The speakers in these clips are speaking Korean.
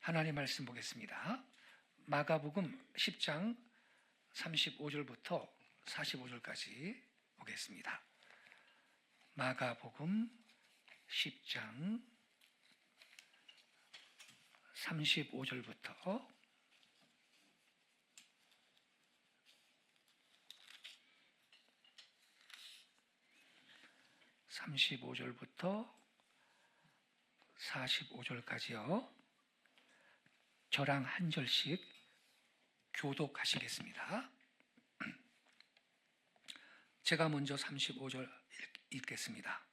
하나님 말씀 보겠습니다. 마가복음 10장 35절부터 45절까지 보겠습니다. 마가복음 10장 35절부터 35절부터 45절까지요. 저랑 한 절씩 교독하시겠습니다. 제가 먼저 35절 읽겠습니다.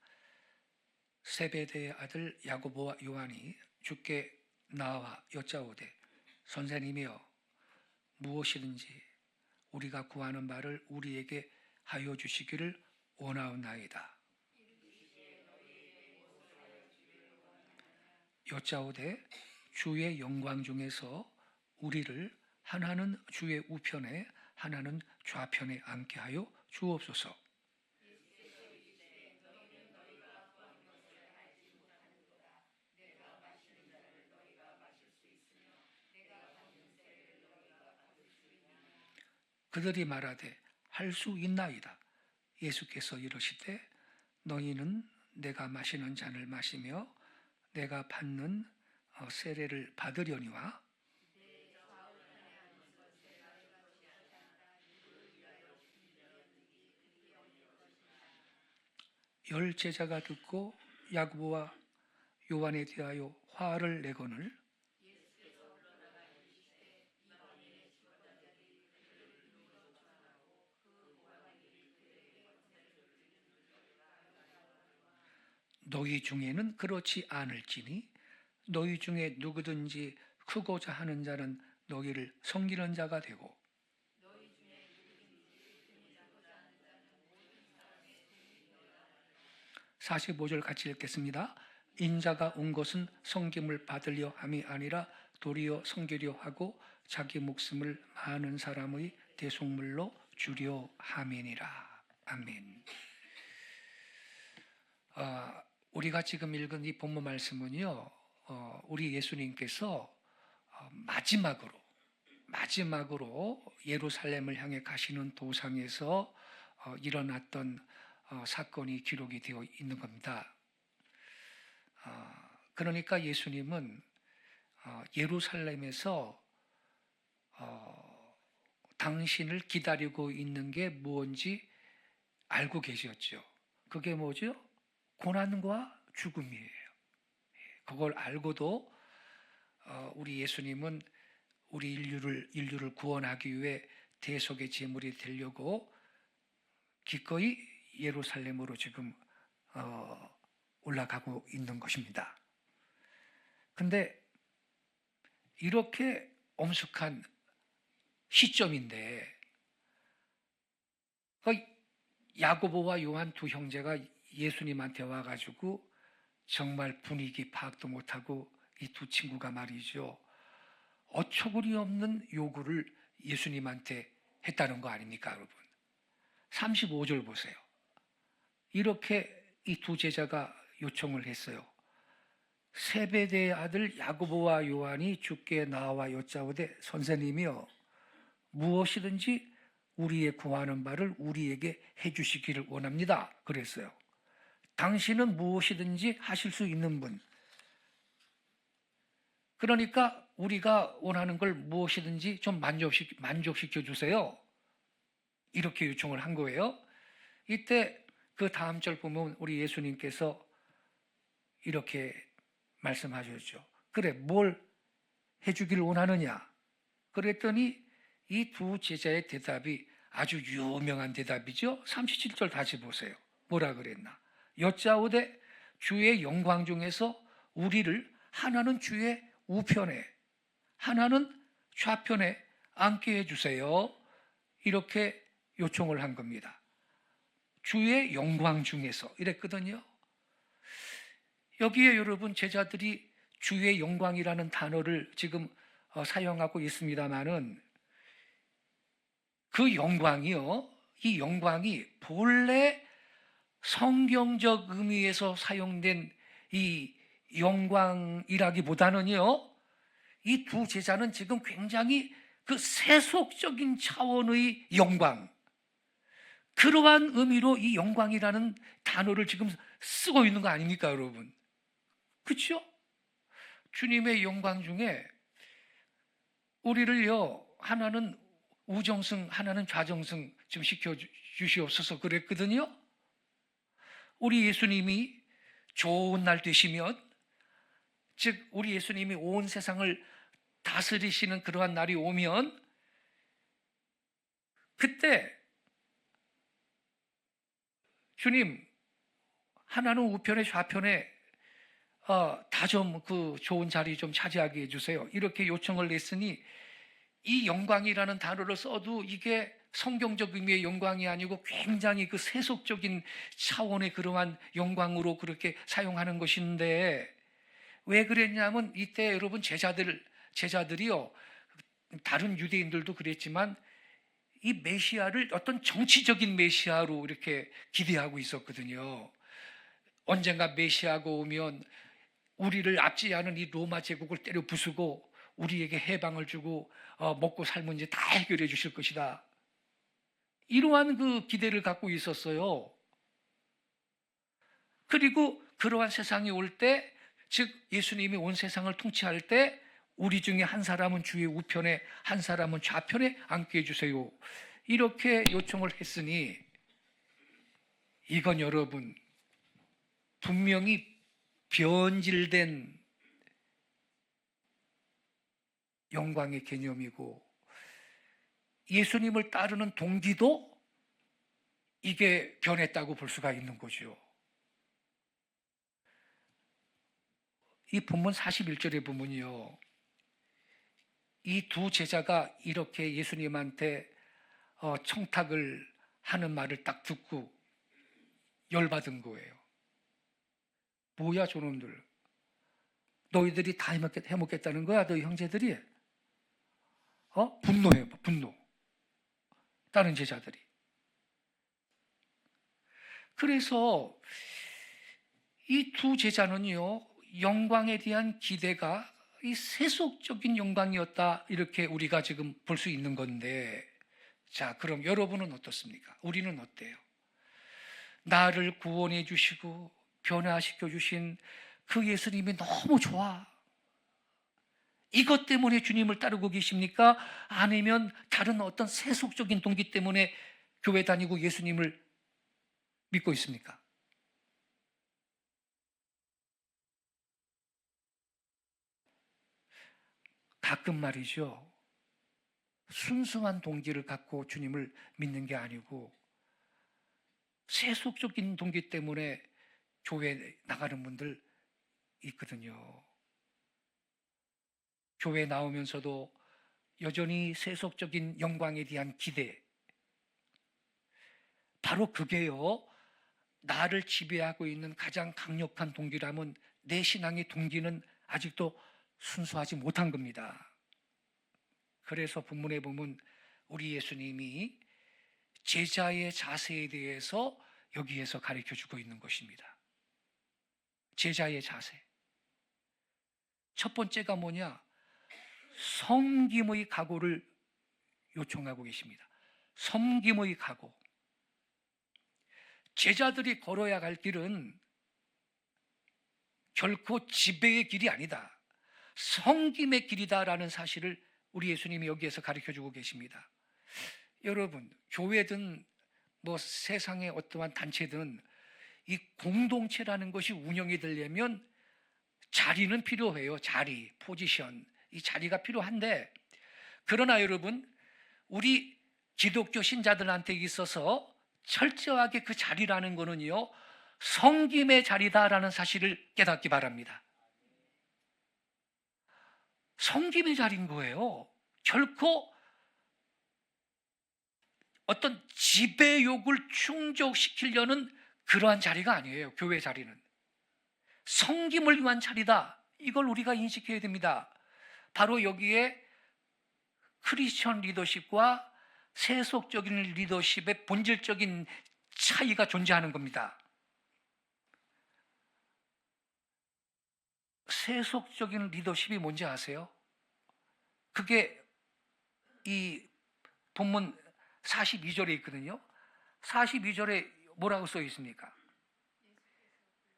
세베대의 아들 야고보와 요한이 주께 나와 여짜오되 선생님이여 무엇이든지 우리가 구하는 바를 우리에게 하여 주시기를 원하옵나이다. 여짜오되 주의 영광 중에서 우리를 하나는 주의 우편에 하나는 좌편에 앉게 하여 주옵소서. 그들이 말하되 할 수 있나이다. 예수께서 이르시되 너희는 내가 마시는 잔을 마시며 내가 받는 어, 세례를 받으려니와 열 제자가 듣고 야고보와 요한에 대하여 화를 내거늘 너희 중에는 그렇지 않을지니 너희 중에 누구든지 크고자 하는 자는 너희를 섬기는 자가 되고 45절 같이 읽겠습니다. 인자가 온 것은 성김을 받으려 함이 아니라 도리어 섬기려 하고 자기 목숨을 많은 사람의 대속물로 주려 함이니라. 아멘. 아, 우리가 지금 읽은 이 본문 말씀은요, 어, 우리 예수님께서 어, 마지막으로 마지막으로 예루살렘을 향해 가시는 도상에서 어, 일어났던 어, 사건이 기록이 되어 있는 겁니다. 어, 그러니까 예수님은 어, 예루살렘에서 어, 당신을 기다리고 있는 게 무언지 알고 계셨죠. 그게 뭐죠? 고난과 죽음이에요. 그걸 알고도 어, 우리 예수님은 우리 인류를 인류를 구원하기 위해 대속의 제물이 되려고 기꺼이 예루살렘으로 지금 어, 올라가고 있는 것입니다. 근데 이렇게 엄숙한 시점인데 그 야고보와 요한 두 형제가 예수님한테 와가지고 정말 분위기 파악도 못하고 이 두 친구가 말이죠. 어처구니 없는 요구를 예수님한테 했다는 거 아닙니까, 여러분? 35절 보세요. 이렇게 이 두 제자가 요청을 했어요. 세베대의 아들 야고보와 요한이 주께 나와 여짜오되 선생님이여 무엇이든지 우리의 구하는 바를 우리에게 해주시기를 원합니다. 그랬어요. 당신은 무엇이든지 하실 수 있는 분. 그러니까 우리가 원하는 걸 무엇이든지 좀 만족시, 만족시켜 주세요. 이렇게 요청을 한 거예요. 이때 그 다음 절 보면 우리 예수님께서 이렇게 말씀하셨죠. 그래, 뭘 해주기를 원하느냐? 그랬더니 이 두 제자의 대답이 아주 유명한 대답이죠. 37절 다시 보세요. 뭐라 그랬나? 여짜오되 주의 영광 중에서 우리를 하나는 주의 우편에 하나는 좌편에 앉게 해주세요. 이렇게 요청을 한 겁니다. 주의 영광 중에서 이랬거든요. 여기에 여러분 제자들이 주의 영광이라는 단어를 지금 어, 사용하고 있습니다만은 그 영광이요. 이 영광이 본래 성경적 의미에서 사용된 이 영광이라기보다는요, 이 두 제자는 지금 굉장히 그 세속적인 차원의 영광, 그러한 의미로 이 영광이라는 단어를 지금 쓰고 있는 거 아닙니까, 여러분? 그렇죠? 주님의 영광 중에 우리를요 하나는 우정승, 하나는 좌정승 좀 시켜 주- 주시옵소서 그랬거든요. 우리 예수님이 좋은 날 되시면, 즉 우리 예수님이 온 세상을 다스리시는 그러한 날이 오면, 그때 주님 하나는 우편에 좌편에 어, 다 좀 그 좋은 자리 좀 차지하게 해주세요. 이렇게 요청을 냈으니 이 영광이라는 단어를 써도 이게 성경적 의미의 영광이 아니고 굉장히 그 세속적인 차원의 그러한 영광으로 그렇게 사용하는 것인데 왜 그랬냐면 이때 여러분 제자들 제자들이요 다른 유대인들도 그랬지만 이 메시아를 어떤 정치적인 메시아로 이렇게 기대하고 있었거든요. 언젠가 메시아가 오면 우리를 압제하는 이 로마 제국을 때려 부수고 우리에게 해방을 주고 어, 먹고 살 문제 다 해결해 주실 것이다. 이러한 그 기대를 갖고 있었어요. 그리고 그러한 세상이 올 때, 즉 예수님이 온 세상을 통치할 때 우리 중에 한 사람은 주의 우편에 한 사람은 좌편에 앉게 해주세요. 이렇게 요청을 했으니 이건 여러분 분명히 변질된 영광의 개념이고 예수님을 따르는 동기도 이게 변했다고 볼 수가 있는 거죠. 이 본문 41절의 부분이요. 이 두 제자가 이렇게 예수님한테 어, 청탁을 하는 말을 딱 듣고 열받은 거예요. 뭐야 저놈들. 너희들이 다 해먹겠, 해먹겠다는 거야 너희 형제들이. 어? 분노해요 분노. 다른 제자들이. 그래서 이 두 제자는요 영광에 대한 기대가 이 세속적인 영광이었다 이렇게 우리가 지금 볼 수 있는 건데 자 그럼 여러분은 어떻습니까? 우리는 어때요? 나를 구원해 주시고 변화시켜 주신 그 예수님이 너무 좋아. 이것 때문에 주님을 따르고 계십니까? 아니면 다른 어떤 세속적인 동기 때문에 교회 다니고 예수님을 믿고 있습니까? 가끔 말이죠. 순수한 동기를 갖고 주님을 믿는 게 아니고 세속적인 동기 때문에 교회 나가는 분들 있거든요. 교회 나오면서도 여전히 세속적인 영광에 대한 기대. 바로 그게요. 나를 지배하고 있는 가장 강력한 동기라면 내 신앙의 동기는 아직도 순수하지 못한 겁니다. 그래서 본문에 보면 우리 예수님이 제자의 자세에 대해서 여기에서 가르쳐 주고 있는 것입니다. 제자의 자세. 첫 번째가 뭐냐? 섬김의 각오를 요청하고 계십니다. 섬김의 각오. 제자들이 걸어야 갈 길은 결코 지배의 길이 아니다. 섬김의 길이다라는 사실을 우리 예수님이 여기에서 가르쳐 주고 계십니다. 여러분, 교회든 뭐 세상의 어떠한 단체든 이 공동체라는 것이 운영이 되려면 자리는 필요해요. 자리, 포지션. 이 자리가 필요한데 그러나 여러분, 우리 기독교 신자들한테 있어서 철저하게 그 자리라는 거는요. 성김의 자리다라는 사실을 깨닫기 바랍니다. 성김의 자리인 거예요. 결코 어떤 지배욕을 충족시키려는 그러한 자리가 아니에요. 교회 자리는. 성김을 위한 자리다. 이걸 우리가 인식해야 됩니다. 바로 여기에 크리스천 리더십과 세속적인 리더십의 본질적인 차이가 존재하는 겁니다. 세속적인 리더십이 뭔지 아세요? 그게 이 본문 42절에 있거든요. 42절에 뭐라고 써 있습니까?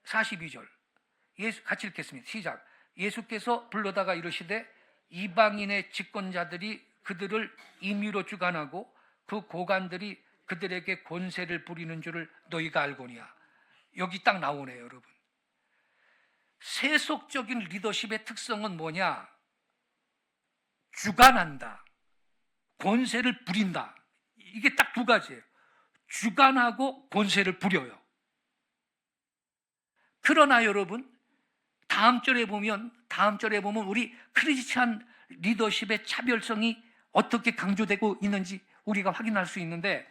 42절. 예수 같이 읽겠습니다. 시작. 예수께서 불러다가 이르시되 이방인의 집권자들이 그들을 임의로 주관하고 그 고관들이 그들에게 권세를 부리는 줄을 너희가 알거니와 여기 딱 나오네요, 여러분. 세속적인 리더십의 특성은 뭐냐? 주관한다. 권세를 부린다. 이게 딱 두 가지예요. 주관하고 권세를 부려요. 그러나 여러분, 다음 절에 보면 다음 절에 보면 우리 크리스찬 리더십의 차별성이 어떻게 강조되고 있는지 우리가 확인할 수 있는데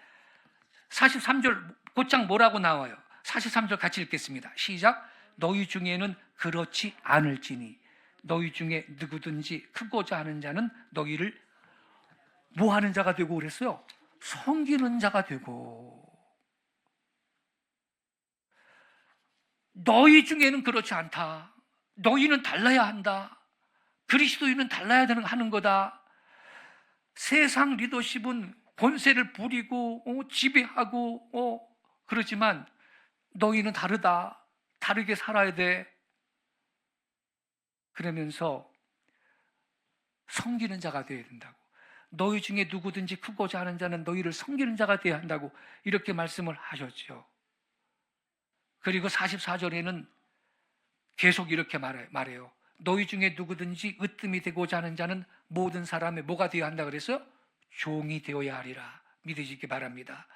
43절 곧장 뭐라고 나와요? 43절 같이 읽겠습니다. 시작. 너희 중에는 그렇지 않을지니 너희 중에 누구든지 크고자 하는 자는 너희를 뭐 하는 자가 되고 그랬어요? 섬기는 자가 되고 너희 중에는 그렇지 않다. 너희는 달라야 한다. 그리스도인은 달라야 되는 하는 거다. 세상 리더십은 권세를 부리고 어, 지배하고 어, 그러지만 너희는 다르다. 다르게 살아야 돼. 그러면서 섬기는 자가 되어야 된다고. 너희 중에 누구든지 크고자 하는 자는 너희를 섬기는 자가 되어야 한다고 이렇게 말씀을 하셨죠. 그리고 44절에는 계속 이렇게 말해, 말해요. 너희 중에 누구든지 으뜸이 되고자 하는 자는 모든 사람의 뭐가 되어야 한다 그랬어요? 종이 되어야 하리라. 믿으시기 바랍니다.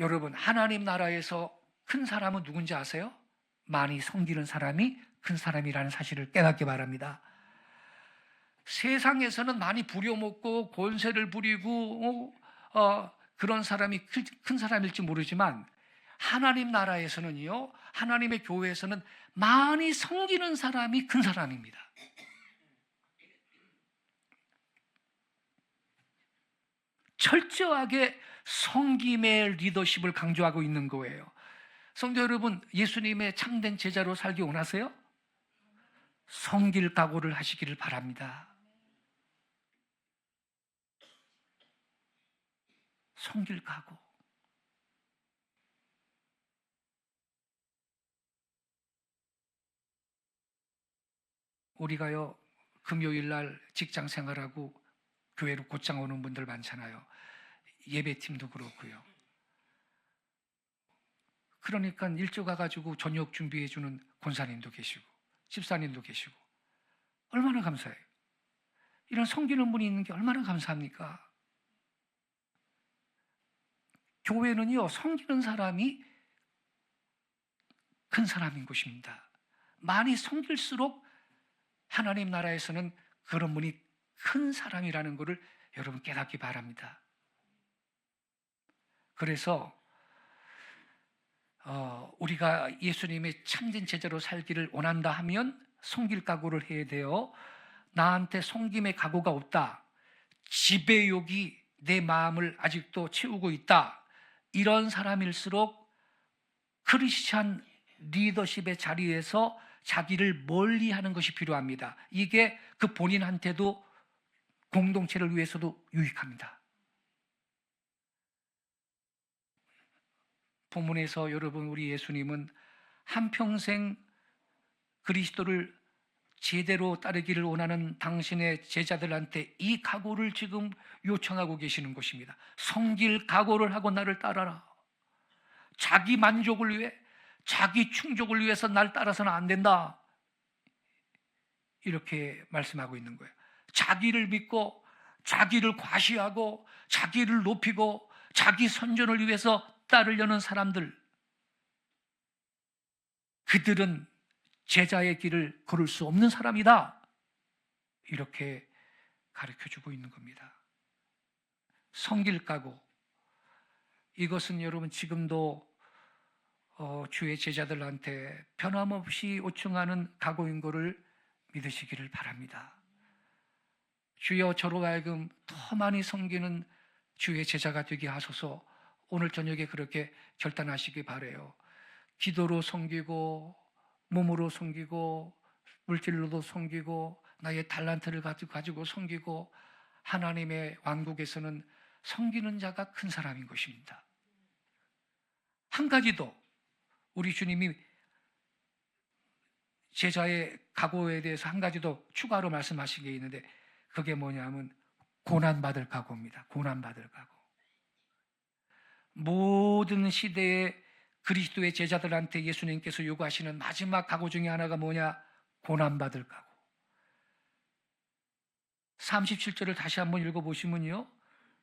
여러분, 하나님 나라에서 큰 사람은 누군지 아세요? 많이 섬기는 사람이 큰 사람이라는 사실을 깨닫기 바랍니다. 세상에서는 많이 부려먹고 권세를 부리고 어, 어, 그런 사람이 큰, 큰 사람일지 모르지만 하나님 나라에서는요, 하나님의 교회에서는 많이 섬기는 사람이 큰 사람입니다. 철저하게 성김의 리더십을 강조하고 있는 거예요. 성도 여러분, 예수님의 참된 제자로 살기 원하세요? 성길 각오를 하시기를 바랍니다. 성길 각오. 우리가요, 금요일 날 직장 생활하고 교회로 곧장 오는 분들 많잖아요. 예배팀도 그렇고요. 그러니까 일찍 가가지고 저녁 준비해주는 권사님도 계시고, 집사님도 계시고, 얼마나 감사해요. 이런 섬기는 분이 있는 게 얼마나 감사합니까? 교회는요, 섬기는 사람이 큰 사람인 곳입니다. 많이 섬길수록 하나님 나라에서는 그런 분이 큰 사람이라는 것을 여러분 깨닫기 바랍니다. 그래서 어, 우리가 예수님의 참된 제자로 살기를 원한다 하면 섬길 각오를 해야 돼요. 나한테 섬김의 각오가 없다. 지배욕이 내 마음을 아직도 채우고 있다. 이런 사람일수록 크리스찬 리더십의 자리에서 자기를 멀리 하는 것이 필요합니다. 이게 그 본인한테도 공동체를 위해서도 유익합니다. 본문에서 여러분 우리 예수님은 한평생 그리스도를 제대로 따르기를 원하는 당신의 제자들한테 이 각오를 지금 요청하고 계시는 것입니다. 성길 각오를 하고 나를 따라라. 자기 만족을 위해, 자기 충족을 위해서 날 따라서는 안 된다. 이렇게 말씀하고 있는 거예요. 자기를 믿고, 자기를 과시하고, 자기를 높이고, 자기 선전을 위해서 따르려는 사람들. 그들은 제자의 길을 걸을 수 없는 사람이다. 이렇게 가르쳐 주고 있는 겁니다. 성길 가고 이것은 여러분 지금도 어, 주의 제자들한테 변함없이 요청하는 각오인 것을 믿으시기를 바랍니다. 주여 저로 하여금 더 많이 섬기는 주의 제자가 되게 하소서 오늘 저녁에 그렇게 결단하시기 바래요. 기도로 섬기고 몸으로 섬기고 물질로도 섬기고 나의 달란트를 가지고 섬기고 하나님의 왕국에서는 섬기는 자가 큰 사람인 것입니다. 한 가지 더 우리 주님이 제자의 각오에 대해서 한 가지 더 추가로 말씀하신 게 있는데 그게 뭐냐면 고난 받을 각오입니다. 고난 받을 각오. 모든 시대의 그리스도의 제자들한테 예수님께서 요구하시는 마지막 각오 중에 하나가 뭐냐? 고난 받을 각오. 37절을 다시 한번 읽어 보시면요.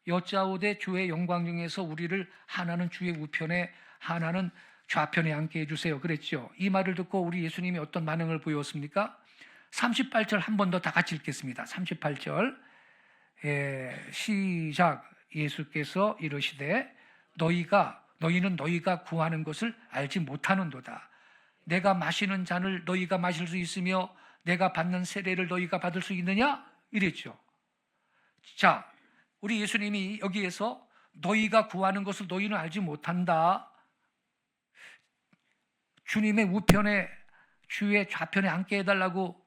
여짜오되 주의 영광 중에서 우리를 하나는 주의 우편에 하나는 좌편에 앉게 해주세요. 그랬죠. 이 말을 듣고 우리 예수님이 어떤 반응을 보였습니까? 38절 한 번 더 다 같이 읽겠습니다. 38절. 예, 시작. 예수께서 이르시되 너희가 너희는 너희가 구하는 것을 알지 못하는도다. 내가 마시는 잔을 너희가 마실 수 있으며 내가 받는 세례를 너희가 받을 수 있느냐? 이랬죠. 자, 우리 예수님이 여기에서 너희가 구하는 것을 너희는 알지 못한다. 주님의 우편에 주의 좌편에 앉게 해달라고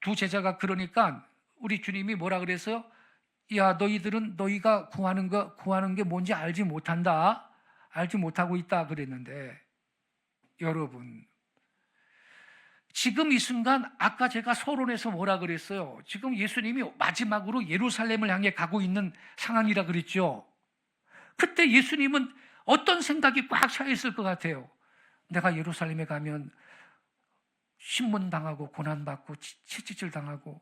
두 제자가 그러니까 우리 주님이 뭐라 그랬어요? 야 너희들은 너희가 구하는 거 구하는 게 뭔지 알지 못한다. 알지 못하고 있다 그랬는데 여러분 지금 이 순간 아까 제가 서론에서 뭐라 그랬어요? 지금 예수님이 마지막으로 예루살렘을 향해 가고 있는 상황이라 그랬죠. 그때 예수님은 어떤 생각이 꽉 차 있을 것 같아요. 내가 예루살렘에 가면 신문 당하고 고난 받고 채찍질 당하고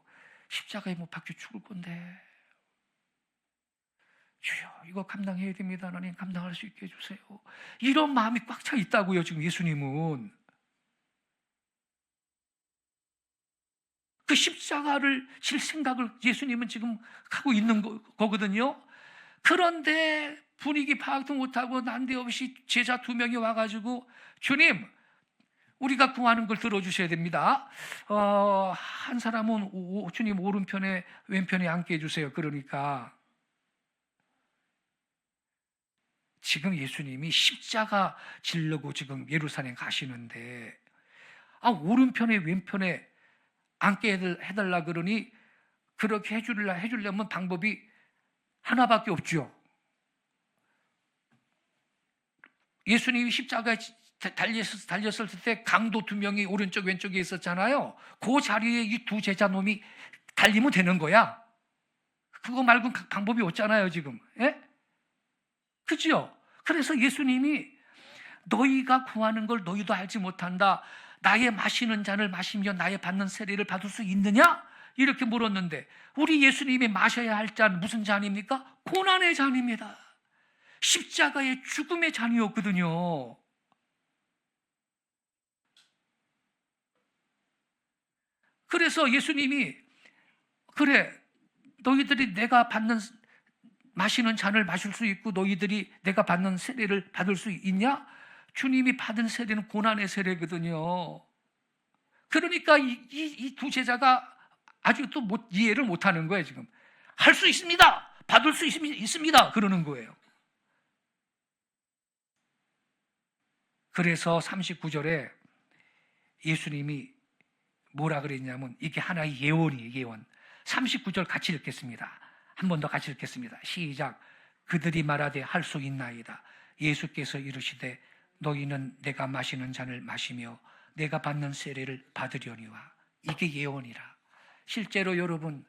십자가에 못 박혀 죽을 건데 주여 이거 감당해야 됩니다. 하나님 감당할 수 있게 해주세요. 이런 마음이 꽉 차 있다고요. 지금 예수님은 그 십자가를 질 생각을 예수님은 지금 하고 있는 거, 거거든요. 그런데 분위기 파악도 못하고 난데없이 제자 두 명이 와가지고 주님 우리가 구하는 걸 들어주셔야 됩니다. 어, 한 사람은 오, 주님 오른편에 왼편에 앉게 해주세요. 그러니까 지금 예수님이 십자가 질려고 지금 예루살렘 가시는데 아 오른편에 왼편에 앉게 해달라 그러니 그렇게 해주려 해주려면 방법이 하나밖에 없죠. 예수님이 십자가에 달렸을, 달렸을 때 강도 두 명이 오른쪽 왼쪽에 있었잖아요. 그 자리에 이 두 제자 놈이 달리면 되는 거야. 그거 말고 방법이 없잖아요, 지금. 예? 그죠? 그래서 예수님이 너희가 구하는 걸 너희도 알지 못한다. 나의 마시는 잔을 마시며 나의 받는 세례를 받을 수 있느냐? 이렇게 물었는데 우리 예수님이 마셔야 할 잔 무슨 잔입니까? 고난의 잔입니다. 십자가의 죽음의 잔이었거든요. 그래서 예수님이 그래 너희들이 내가 받는 마시는 잔을 마실 수 있고 너희들이 내가 받는 세례를 받을 수 있냐? 주님이 받은 세례는 고난의 세례거든요. 그러니까 이두 제자가 아직도 못, 이해를 못하는 거예요 지금. 할 수 있습니다. 받을 수 있습니다. 그러는 거예요. 그래서 39절에 예수님이 뭐라 그랬냐면 이게 하나의 예언이에요, 예언. 39절 같이 읽겠습니다. 한 번 더 같이 읽겠습니다. 시작. 그들이 말하되 할 수 있나이다. 예수께서 이르시되 너희는 내가 마시는 잔을 마시며 내가 받는 세례를 받으려니와 이게 예언이라. 실제로 여러분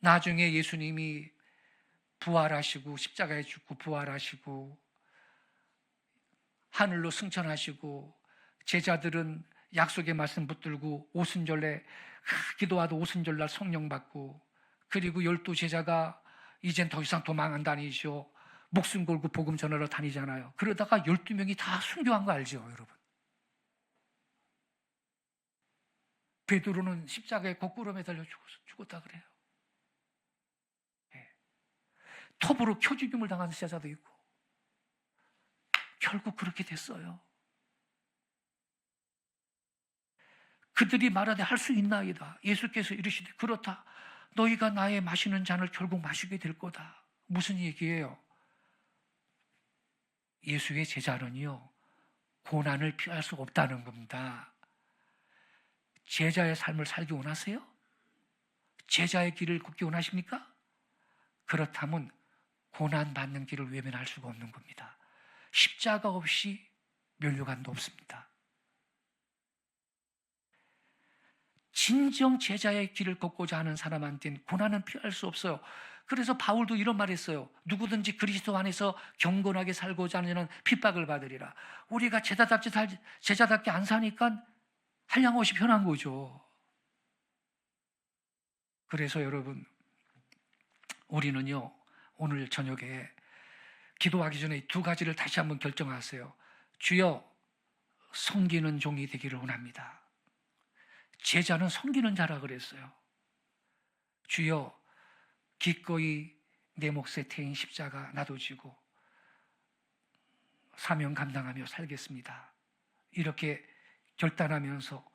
나중에 예수님이 부활하시고 십자가에 죽고 부활하시고 하늘로 승천하시고 제자들은 약속의 말씀 붙들고 오순절에 기도하도 오순절날 성령 받고 그리고 열두 제자가 이젠 더 이상 도망 안 다니시오. 목숨 걸고 복음 전하러 다니잖아요. 그러다가 12명이 다 순교한 거 알죠, 여러분? 베드로는 십자가에 거꾸로 매달려 죽었, 다 그래요. 네. 톱으로 표죽임을 당한 제자도 있고 결국 그렇게 됐어요. 그들이 말하되 할 수 있나이다. 예수께서 이르시되 그렇다. 너희가 나의 마시는 잔을 결국 마시게 될 거다. 무슨 얘기예요? 예수의 제자는요, 고난을 피할 수 없다는 겁니다. 제자의 삶을 살기 원하세요? 제자의 길을 걷기 원하십니까? 그렇다면 고난 받는 길을 외면할 수가 없는 겁니다. 십자가 없이 면류관도 없습니다. 진정 제자의 길을 걷고자 하는 사람한테는 고난은 피할 수 없어요. 그래서 바울도 이런 말 했어요. 누구든지 그리스도 안에서 경건하게 살고자 하는 이는 핍박을 받으리라. 우리가 제자답게 살, 제자답게 안 사니까 한량없이 편한 거죠. 그래서 여러분, 우리는요, 오늘 저녁에 기도하기 전에 두 가지를 다시 한번 결정하세요. 주여, 섬기는 종이 되기를 원합니다. 제자는 섬기는 자라 그랬어요. 주여, 기꺼이 내 몫에 태인 십자가 나도 지고 사명 감당하며 살겠습니다. 이렇게 결단하면서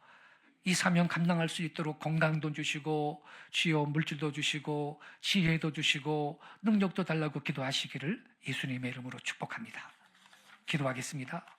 이 사명 감당할 수 있도록 건강도 주시고 주여 물질도 주시고 지혜도 주시고 능력도 달라고 기도하시기를 예수님의 이름으로 축복합니다. 기도하겠습니다.